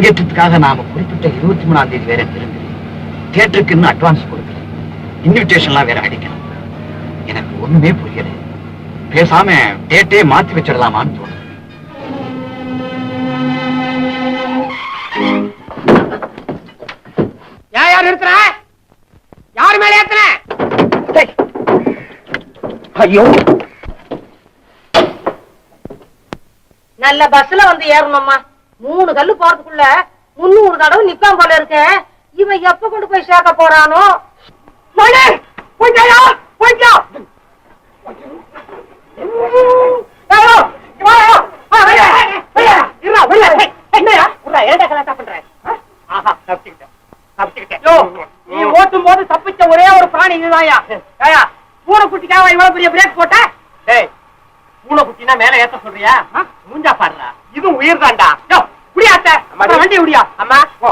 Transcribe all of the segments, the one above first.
அரங்கேற்றத்துக்காக நாம குறிப்பிட்ட இருபத்தி மூணாம் தேதி வேற திரும்பி. தியேட்டருக்கு இன்னும் அட்வான்ஸ் கொடுக்கல. இன்விடேஷன்லாம் வேற அடிக்கணும் எனக்கு ஒண்ணுமே புரியல. பேசாம டேட்டே மாத்தி வச்சிடலாமான்னு தோணுது. யார் யார் நிறுத்துற? யார் மேல ஏத்துன? ஐயோ. நல்ல பஸ்ல வந்து ஏறணும்மா. மூணு கல்லு போறதுக்குள்ள முன்னூறு தடவை நிப்பான் போல இருக்கு. இவன் எப்ப கொண்டு போய் சேர்க்க போறானோ? மணி போய்ட்டாயா போய்ட்டா நீ ஓட்டும் போது தப்பிச்ச ஒரே ஒரு பிராணி இதுதான்யா. ஏயா பூனைக்குட்டிக்காக இவ்வளவு பெரிய பிரேக் போட்ட? டேய் பூனைக்குட்டினா மேல ஏத்த சொல்றியா? மூஞ்சா பாடுறா இதுவும் உயிர் தான்டா குடியாத்த வண்டி குடியா அம்மா போ.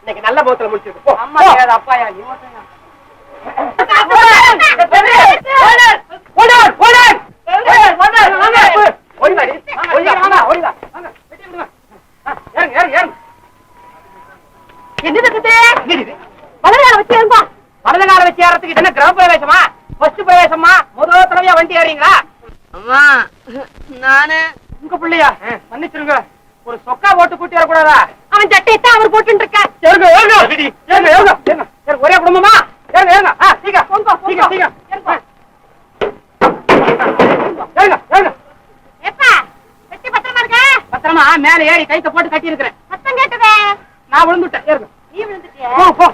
இன்னைக்கு நல்ல போத்துல முடிச்சிருக்கு. அம்மா அப்பாயா? நீ மட்டும் என்ன கிரக பிரவேசமா? ஃபர்ஸ்ட் பிரவேசமா? முதல் தடவையா வண்டி ஏறீங்களா? அம்மா நானு உங்க பிள்ளையா? மன்னிச்சிருங்க. ஒரு சொக்கா போட்டு கூட்டி வரக்கூடாதா? அவன் சட்டையத்தான் அவர் போட்டு இருக்க ஏறுங்க. ஏறுங்க ஏறுங்க ஏறுங்க. ஏறுங்க. ஒரே குடும்பமா? ஏறுங்க ஏறுங்க. ஆ சீக்கிரம் சீக்கிரம் சீக்கிரம். ஏறுங்க. ஏறுங்க எப்பா வெட்டி பத்திரமா இருக்க? பத்திரமா? மேல ஏறி கைத்த போட்டு கட்டி இருக்கிறேன் சத்தம் கேட்டதே. நான் விழுந்துட்டேன். ஏறுங்க. நீ விழுந்துட்டியா? போ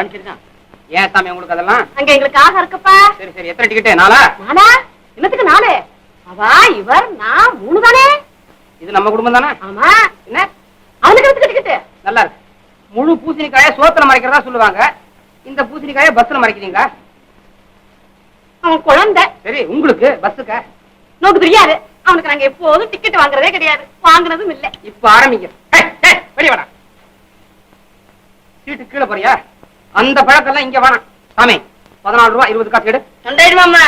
படிச்சிருக்கான் ஏன் சாமி உங்களுக்கு அதெல்லாம்? அங்க எங்களுக்கு ஆக இருக்குப்பா. சரி சரி எத்தனை டிக்கெட்டு? நாளா நானா என்னத்துக்கு நானு அவா இவர் நான் மூணு தானே? இது நம்ம குடும்பம் தானே? ஆமா. என்ன? அவனுக்கு எடுத்து கட்டிக்கிட்டு நல்லா இருக்கு. முழு பூசணிக்காய சோத்துல மறைக்கிறதா சொல்லுவாங்க. இந்த பூசணிக்காய பஸ்ல மறைக்கிறீங்களா? அவன் குழந்தை. சரி உங்களுக்கு பஸ்ஸுக்கா? நோக்கு தெரியாது. அவனுக்கு நாங்க எப்போதும் டிக்கெட் வாங்குறதே கிடையாது. வாங்குனதும் இல்ல. இப்ப ஆரம்பிங்க. ஏய், வெளிய வாடா. சீட்டு கீழே போறியா? அந்த பழக்கெல்லாம் இங்க வேணாம் சாமி பதினாலு ரூபா இருபது காசு எடு. ரெண்டாயிரம் அம்மா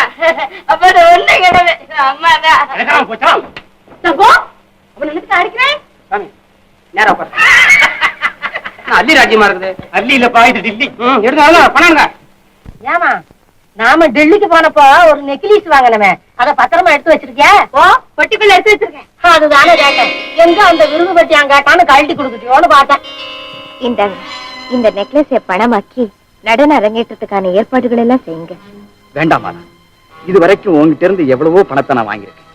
அப்ப அது ஒண்ணு கிடையாது அம்மா எடுக்கலாம் போச்சா? தங்கோ அவன் என்னத்துக்கு அடிக்கிறேன். சாமி நேரா உட்காரு. என்ன அள்ளி ராஜ்யமா இருக்குது? அள்ளி இல்லப்பா இது டில்லி. ம் எடுங்க பண்ணாங்க ஏமா நாம டெல்லிக்கு போனப்போ ஒரு நெக்லீஸ் வாங்கினமே. அத பத்திரமா எடுத்து வச்சிருக்கியா? ஓ பெட்டிக்குள்ள எடுத்து வச்சிருக்கேன். அதுதானே கேட்டேன். எங்க அந்த விருது பெட்டி அங்காட்டான்னு கழட்டி கொடுக்குட்டியோன்னு பார்த்தேன். இந்தாங்க. இந்த நெக்லஸை பணமாக்கி நடன அரங்கேற்றத்துக்கான ஏற்பாடுகள் எல்லாம் செய்யுங்க. வேண்டாம் மாலா. இது வரைக்கும் உங்ககிட்ட இருந்து எவ்வளவோ பணத்தை நான் வாங்கியிருக்கேன்.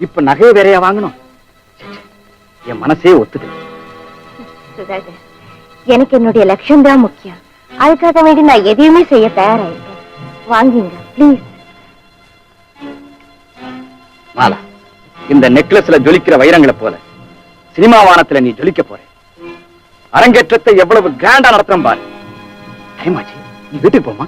இப்ப நகையை வேறையா வாங்கணும். என் மனசே ஒத்துக்கல. சுதாகர் எனக்கு என்னுடைய லட்சியம் தான் முக்கியம். அதுக்காக வேண்டி நான் எதையுமே செய்ய தயாரா இருக்கேன் வாங்கிங்க ப்ளீஸ் மாலா இந்த நெக்லஸ்ல ஜொலிக்கிற வைரங்களை போல சினிமா வானத்துல நீ ஜொலிக்க போற. அரங்கேற்றத்தை எவ்வளவு கிராண்டா நடத்துறோம் பாரு. ஹேமாஜி நீ வீட்டுக்கு போமா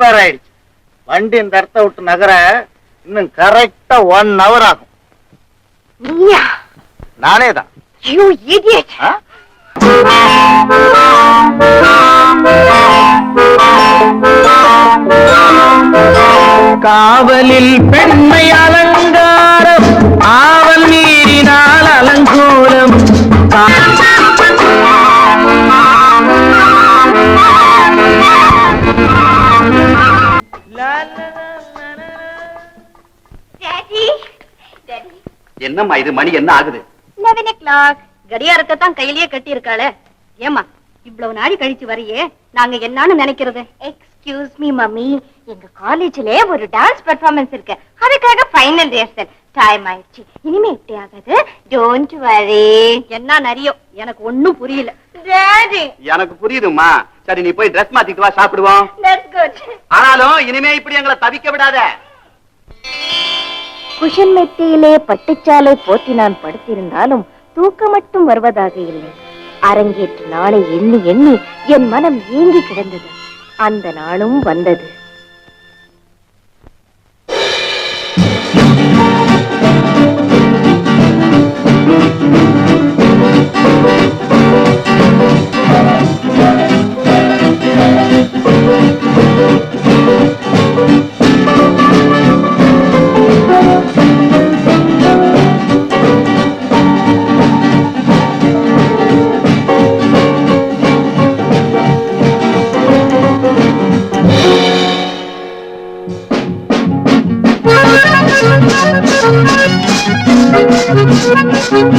ரிப்பேர் ஆயிடுச்சு வண்டி இந்த இடத்த விட்டு நகர இன்னும் கரெக்டா ஒன் ஹவர் ஆகும். நீயா நானே தான். யூ இடியட் காவலில் பெண்மை அலங்காரம் ஆவல் என்னம்மா இது? மணி என்ன ஆகுது? 11 o'clock கடியாரத்தை தான் கையிலேயே கட்டி இருக்காளே ஏமா இவ்வளவு நாடி கழிச்சு வரையே. நாங்க என்னன்னு நினைக்கிறது? எக்ஸ்கியூஸ் மீ மம்மி எங்க காலேஜ்ல ஒரு டான்ஸ் பெர்ஃபார்மன்ஸ் இருக்கு. அதுக்காக ஃபைனல் ரிஹர்சல் டைம் ஆயிடுச்சு. இனிமே இப்படி ஆகாது. டோன்ட் வரி என்ன நிறைய எனக்கு ஒண்ணும் புரியல. எனக்கு புரியுதும்மா. சரி நீ போய் ட்ரெஸ் மாத்திட்டு வா சாப்பிடுவோம். ஆனாலும் இனிமே இப்படி எங்களை தவிக்க விடாத. குஷன் மெத்தையிலே பட்டுச்சாலை போத்தி நான் படுத்திருந்தாலும் தூக்கம் மட்டும் வருவதாக இல்லை. அரங்கேற்று நாளை எண்ணி எண்ணி என் மனம் ஏங்கி கிடந்தது. அந்த நாளும் வந்தது.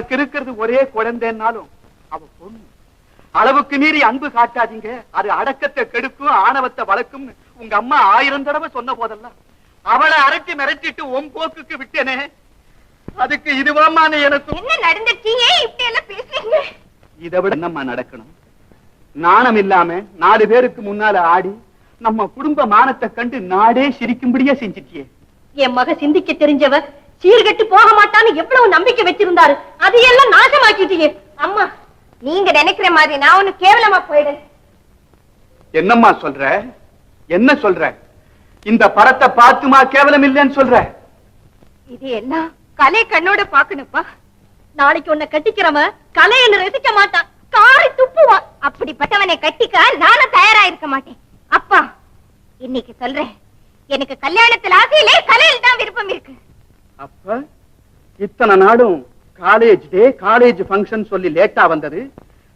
நமக்கு இருக்கிறது ஒரே குழந்தைன்னாலும் அவ பொண்ணு. அளவுக்கு மீறி அன்பு காட்டாதீங்க. அது அடக்கத்தை கெடுக்கும் ஆணவத்தை வளர்க்கும்னு உங்க அம்மா ஆயிரம் தடவை சொன்ன போதெல்லாம். அவளை அரட்டி மிரட்டிட்டு உன் போக்குக்கு விட்டேனே. அதுக்கு இதுவாமான எனக்கு என்ன நடந்துச்சு ஏன் இப்படி எல்லாம் பேசுறீங்க. இதை விட என்னம்மா நடக்கணும்? நாணம் இல்லாம நாலு பேருக்கு முன்னால ஆடி நம்ம குடும்ப மானத்தை கண்டு நாடே சிரிக்கும்படியா செஞ்சிட்டியே. என் மக சிந்திக்க தெரிஞ்சவ சீர்கெட்டு போக மாட்டான்னு எவ்வளவு நம்பிக்கை வச்சிருந்தாரு. அதையெல்லாம் நாசமாக்கிட்டீங்க. அம்மா நீங்க நினைக்கிற மாதிரி நான் ஒண்ணு கேவலமா போயிடுறேன் என்னம்மா சொல்ற? என்ன சொல்ற? இந்த படத்தை பார்த்துமா கேவலம் இல்லைன்னு சொல்ற? இது எல்லாம் கலை கண்ணோட பாக்கணுப்பா நாளைக்கு உன்னை கட்டிக்கிறவன் கலையை ரசிக்க மாட்டான். காரி துப்புவான் அப்படிப்பட்டவனை கட்டிக்க நானும் தயாரா இருக்க மாட்டேன். அப்பா இன்னைக்கு சொல்றேன். எனக்கு கல்யாணத்துல ஆசையிலே கலையில் தான் விருப்பம் இருக்கு. அப்ப இத்தனை நாடும் காலேஜ் டே காலேஜ் ஃபங்க்ஷன் சொல்லி லேட்டா வந்தது.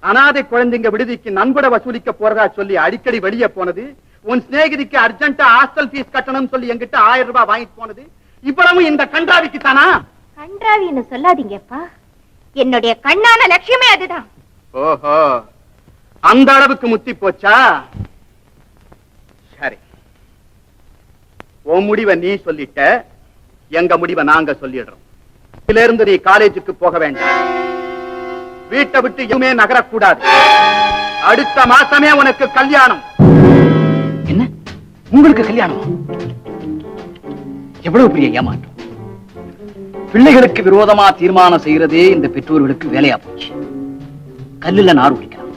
அனாதை குழந்தைங்க விடுதிக்கு நன்கொடை வசூலிக்க போறதா சொல்லி அடிக்கடி வெளியே போனது. உன் சிநேகிதிக்கு அர்ஜென்ட்டா ஹாஸ்டல் ஃபீஸ் கட்டணும் சொல்லி என்கிட்ட ஆயிரம் ரூபாய் வாங்கிட்டு போனது. இவ்வளவு இந்த கண்டாவிக்கு தானா? கன்றாவின்னு சொல்லாதீங்கப்பா. என்னுடைய கண்ணான லட்சியமே அதுதான். ஓஹோ. அந்த அளவுக்கு முத்தி போச்சா? சரி. உன் முடிவை நீ சொல்லிட்ட. எங்க முடிவை நாங்க சொல்லிடுறோம். இதுல இருந்து நீ காலேஜுக்கு போக வேண்டாம். வீட்டை விட்டு எதுவுமே நகரக்கூடாது. அடுத்த மாசமே உனக்கு கல்யாணம். என்ன? உங்களுக்கு கல்யாணம்? எவ்வளவு பெரிய ஏமாற்றம்? பிள்ளைகளுக்கு விரோதமா தீர்மானம் செய்யறதே இந்த பெற்றோர்களுக்கு வேலையா போச்சு. கல்லுல நார் உடிக்கலாம்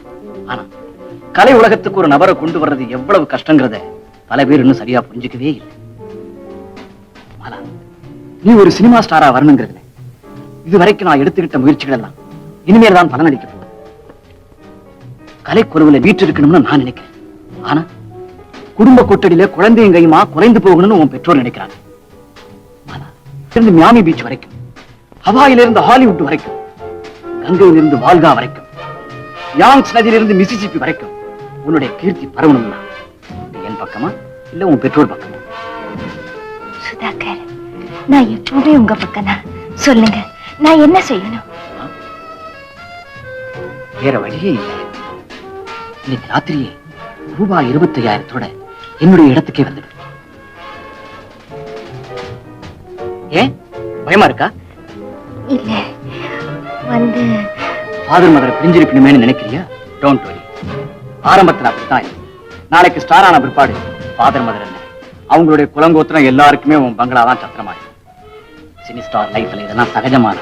ஆனா கலை உலகத்துக்கு ஒரு நபரை கொண்டு வர்றது எவ்வளவு கஷ்டங்கிறத பல பேர் இன்னும் சரியா புரிஞ்சுக்கவே இல்லை. நீ ஒரு சினிமா ஸ்டாரா வரணுங்கிறது இது வரைக்கும் நான் எடுத்துக்கிட்ட முயற்சிகள் எல்லாம் இனிமேல் தான் பலன் பலனளிக்க போகுது. கலைக்குறவுல வீட்டு இருக்கணும்னு நான் நினைக்கிறேன். ஆனா குடும்ப கொட்டடியில குழந்தையும் கையுமா குறைந்து போகணும்னு உன் பெற்றோர் நினைக்கிறாங்க. இருந்து மியாமி பீச் வரைக்கும் ஹவாயிலிருந்து ஹாலிவுட் வரைக்கும் கங்கையிலிருந்து வால்கா வரைக்கும் யாங்ஸ் நதியிலிருந்து மிசிசிப்பி வரைக்கும் உன்னுடைய கீர்த்தி பரவணும்னா என் பக்கமா இல்ல உன் பெற்றோர் பக்கமா? சுதாகர். நான் எப்பவுமே உங்க பக்கம் தான் சொல்லுங்க நான் என்ன செய்யணும்? வேற வழியே இல்லை. இன்னைக்கு ராத்திரியே ரூபாய் இருபத்தி ஐயாயிரத்தோட என்னுடைய இடத்துக்கே வந்துடு. ஏன்? பயமா இருக்கா? இல்ல வந்து ஃபாதர் மதரை பிரிஞ்சிருக்கணுமேனு நினைக்கிறியா? டோன்ட் வரி ஆரம்பத்துல அப்படித்தான். நாளைக்கு ஸ்டார் ஆன பிற்பாடு ஃபாதர் மதர் என்ன? அவங்களுடைய குலங்கோத்திரம் எல்லாருக்குமே உன் பங்களா தான் சத்திரமாயிடும் சினி ஸ்டார் லைஃப்ல இதெல்லாம் சகஜமான.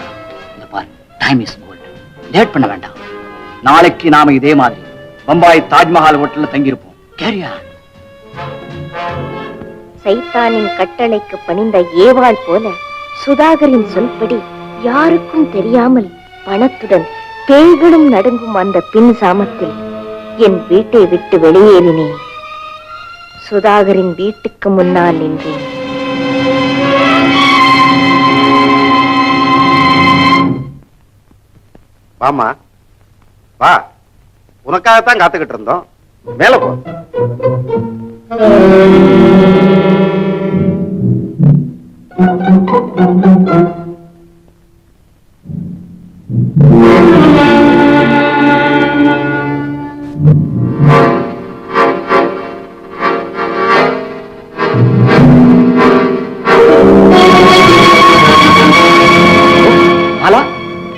இந்த பார் டைம் இஸ் கோல்ட் லேட் பண்ண வேண்டாம். நாளைக்கு நாம இதே மாதிரி பம்பாய் தாஜ்மஹால் ஹோட்டல்ல தங்கியிருப்போம். கேரியா சைத்தானின் கட்டளைக்கு பணிந்த ஏவாள் போல சுதாகரின் சொல்படி யாருக்கும் தெரியாமல் பணத்துடன் பேய்களும் நடுங்கும் அந்த பின் சாமத்தில் என் வீட்டை விட்டு வெளியேறினேன். சுதாகரின் வீட்டுக்கு முன்னால் நின்றேன். வாமா வா. உனக்காகத்தான் காத்துக்கிட்டு இருந்தோம். மேல போ.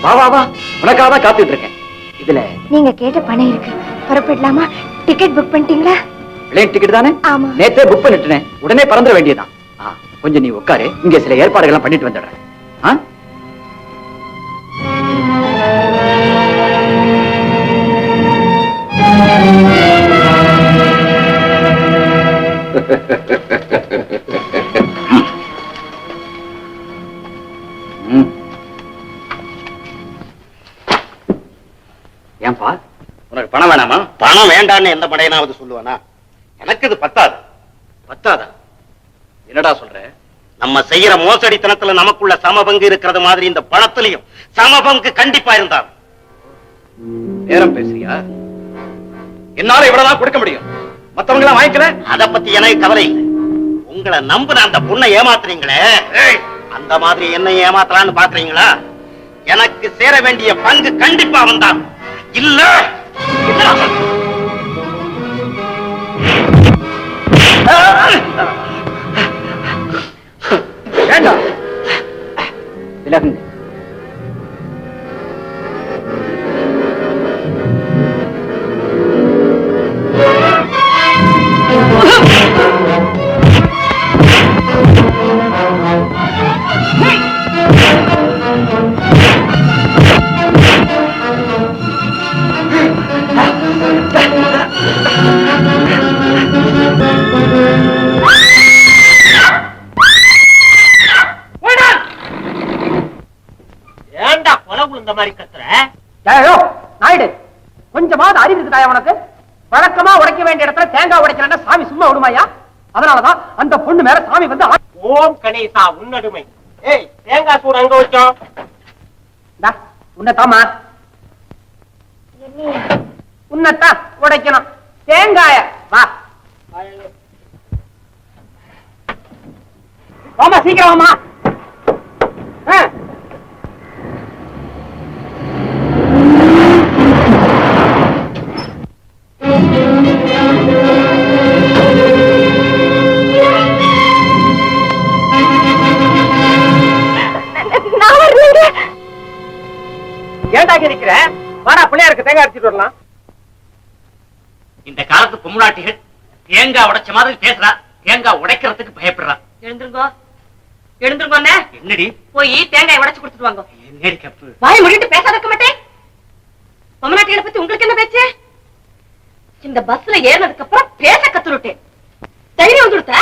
வா வா வா. உனக்காக தான் காத்துட்டு இருக்கேன். இதுல நீங்க கேட்ட பணம் இருக்கு. புறப்படலாமா? டிக்கெட் புக் பண்ணிட்டீங்களா? பிளேன் டிக்கெட் தானே? ஆமா. நேத்தே புக் பண்ணிட்டேனே. உடனே பறந்துட வேண்டியதுதான். ஆ, கொஞ்சம் நீ உட்காரு. இங்க சில ஏற்பாடுகள் பண்ணிட்டு வந்துடுறேன். ஆ? ம். ஏன்பா? உனக்கு பணம் வேணாமா? பணம் வேண்டான்னு எந்த படையனாவது சொல்லுவானா? எனக்கு இது பத்தாது. பத்தாதா? என்னடா சொல்ற? நம்ம செய்யற மோசடித்தனத்துல நமக்குள்ள சமபங்கு இருக்கிறது மாதிரி இந்த பணத்திலையும் சமபங்கு கண்டிப்பா இருந்தார் நேரம் பேசுறியா? என்னால இவ்வளவுதான் கொடுக்க முடியும். மத்தவங்க எல்லாம் வாங்கிக்கல? அத பத்தி எனக்கு கவலை இல்லை. உங்களை நம்புன அந்த பொண்ணை ஏமாத்துறீங்களே? அந்த மாதிரி என்ன ஏமாத்தலாம்னு பாக்குறீங்களா? எனக்கு சேர வேண்டிய பங்கு கண்டிப்பா வந்தான் இல்ல. இருக்குதாயா உனக்கு? வழக்கமா உடைக்க வேண்டிய இடத்துல தேங்காய் உடைக்கிறேன்னா சாமி சும்மா விடுமாயா அதனாலதான் அந்த பொண்ணு மேல சாமி வந்து ஓம் கணேசா உன்னடுமை. ஏய் தேங்காய் சூடு அங்க வச்சோம் இந்தா, உன்னைத்தாம்மா. உன்னைத்தான் உடைக்கணும். தேங்காய வா. வாமா சீக்கிரம் வாமா தேங்காய் அடிச்சிட்டு வரலாம். இந்த காலத்து பொம்முடாட்டிகள் தேங்காய் உடைச்ச மாதிரி பேசுறா. தேங்காய் உடைக்கிறதுக்கு பயப்படுறா. எழுந்திருங்கோ. எழுந்திருங்கோண்ணே என்னடி? போய் தேங்காய் உடைச்சு கொடுத்துட்டு வாங்க. என்னடி கப்பு? வாய் முடிட்டு பேசாத இருக்க மாட்டேன். பொம்மநாட்டிகளை பத்தி உங்களுக்கு என்ன பேச்சு? இந்த பஸ்ல ஏறினதுக்கு அப்புறம் பேச கத்துருட்டேன். தைரியம் வந்துடுத்த?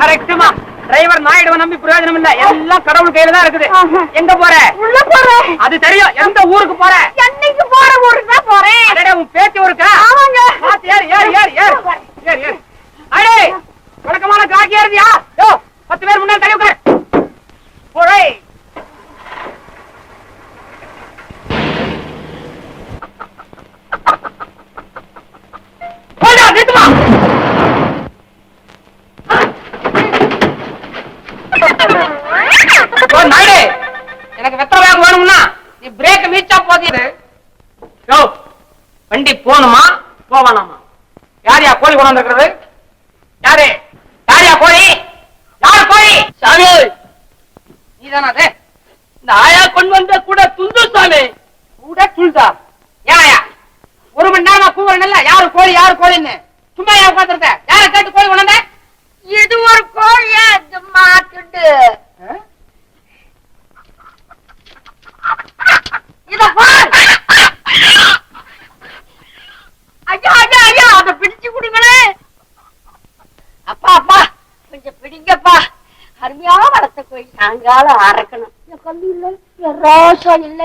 கரெக்டுமா டிரைவர் நாயுடுவை நம்பி பிரயோஜனம் இல்ல. எல்லாம் கடவுள் கையில தான் இருக்குது. எங்க போற? உள்ள போறேன் அது தெரியும். எந்த ஊருக்கு போற? என்னைக்கு போற ஊருக்கு தான் போறேன். அடடே, உன் பேத்தி ஊருக்கா? ஆமாங்க. பாத்து ஏறு ஏறு ஏறு ஏறு. ஏறு ஏறு. அடே வழக்கமான காக்கி ஏறுதியா? யோ பத்து பேர் முன்னாடி தள்ளி உட்காரு. போடே போடா நிறுத்துமா ஓ நாயுடு எனக்கு வெத்தலை வேகம் வேணும்னா நீ பிரேக் மீச்சா போதியது யோ வண்டி போகணுமா? போவானாமா யார் யா கோழி கொண்டு வந்திருக்கிறது? யாரு? யார் யா கோழி? யார் கோழி? சாமி! நீதானா அது இந்த ஆயா கொண்டு வந்த கூட துண்டு சாமி. கூட துண்டா? ஏயா ஒரு மணி நேரமா கூவுறேன்ல யாரு கோழி யாரு கோழின்னு? சும்மா ஏன் உட்காந்துருந்த யாரை கேட்டு கோழி கொண்டு வந்த? இது ஒரு கோழியா? மாட்டுண்டு இத பார். ஐயா ஐயா ஐயா அத பிடிச்சு கொடுங்களே. அப்பா அப்பா கொஞ்சம் பிடிங்கப்பா. அருமையா வளர்த்த கோழி சாயங்காலம் அறக்கணும் என் கல்லு இல்ல ரோசம் இல்ல.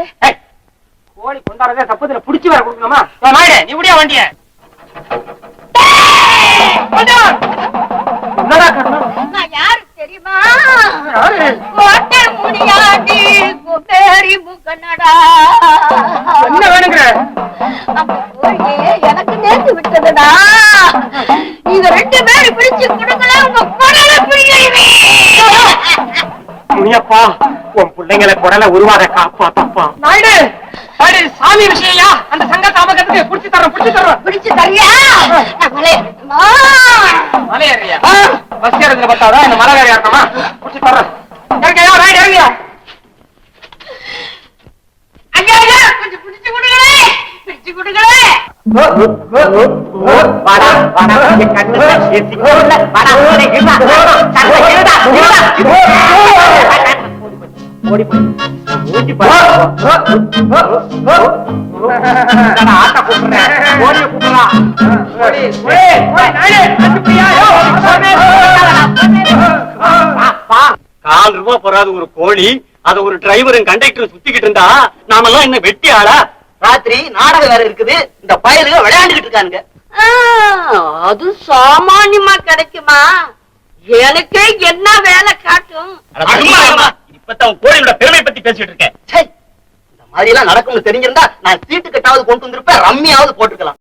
கோழி கொண்டாடுறதே தப்புதுல புடிச்சு வேற கொடுக்கணுமா? நீ முடியா வண்டிய? என்னடா கர்மம்? நான் யாரு தெரியுமா? முடியாண்டி குபேரி முகனடா என்ன வேணுங்கிற? எனக்கு நேர்ந்து விட்டதுடா. நீங்க ரெண்டு பேரும் பிடிச்சு கொடுக்கல உங்க குடலை பிடிக்கிறீங்க முனியப்பா உன் பிள்ளைங்களை குடல உருவாத காப்பாத்தப்பா. நாயுடு நாயுடு சாமி விஷயம்யா அந்த சங்க தாமகத்துக்கு புடிச்சு தரோம் புடிச்சு தரோம் பிடிச்சு தரியா நம்மளே இருக்கணுமா? மலை ஏறியா பஸ் ஏறதுல பத்தாதா இந்த மலை வேற ஏறணுமா புடிச்சு தரோம் ஆட்ட கூப்பிடுறேன் ஓடி கூப்பிடுறா கால் ரூபா போறாது ஒரு கோழி அத ஒரு டிரைவரும் கண்டக்டரும் சுத்திக்கிட்டு இருந்தா நாமெல்லாம் என்ன வெட்டி ஆளா? ராத்திரி நாடகம் வேற இருக்குது. இந்த பயலுக விளையாண்டுகிட்டு இருக்கானுங்க. அது சாமானியமா கிடைக்குமா? எனக்கே என்ன வேலை காட்டும்? இப்பதான் கோழியோட பெருமை பத்தி பேசிட்டு இருக்கேன். இந்த மாதிரி எல்லாம் நடக்கும்னு தெரிஞ்சிருந்தா நான் சீட்டு கட்டாவது கொண்டு வந்திருப்பேன் ரம்மியாவது போட்டுக்கலாம்.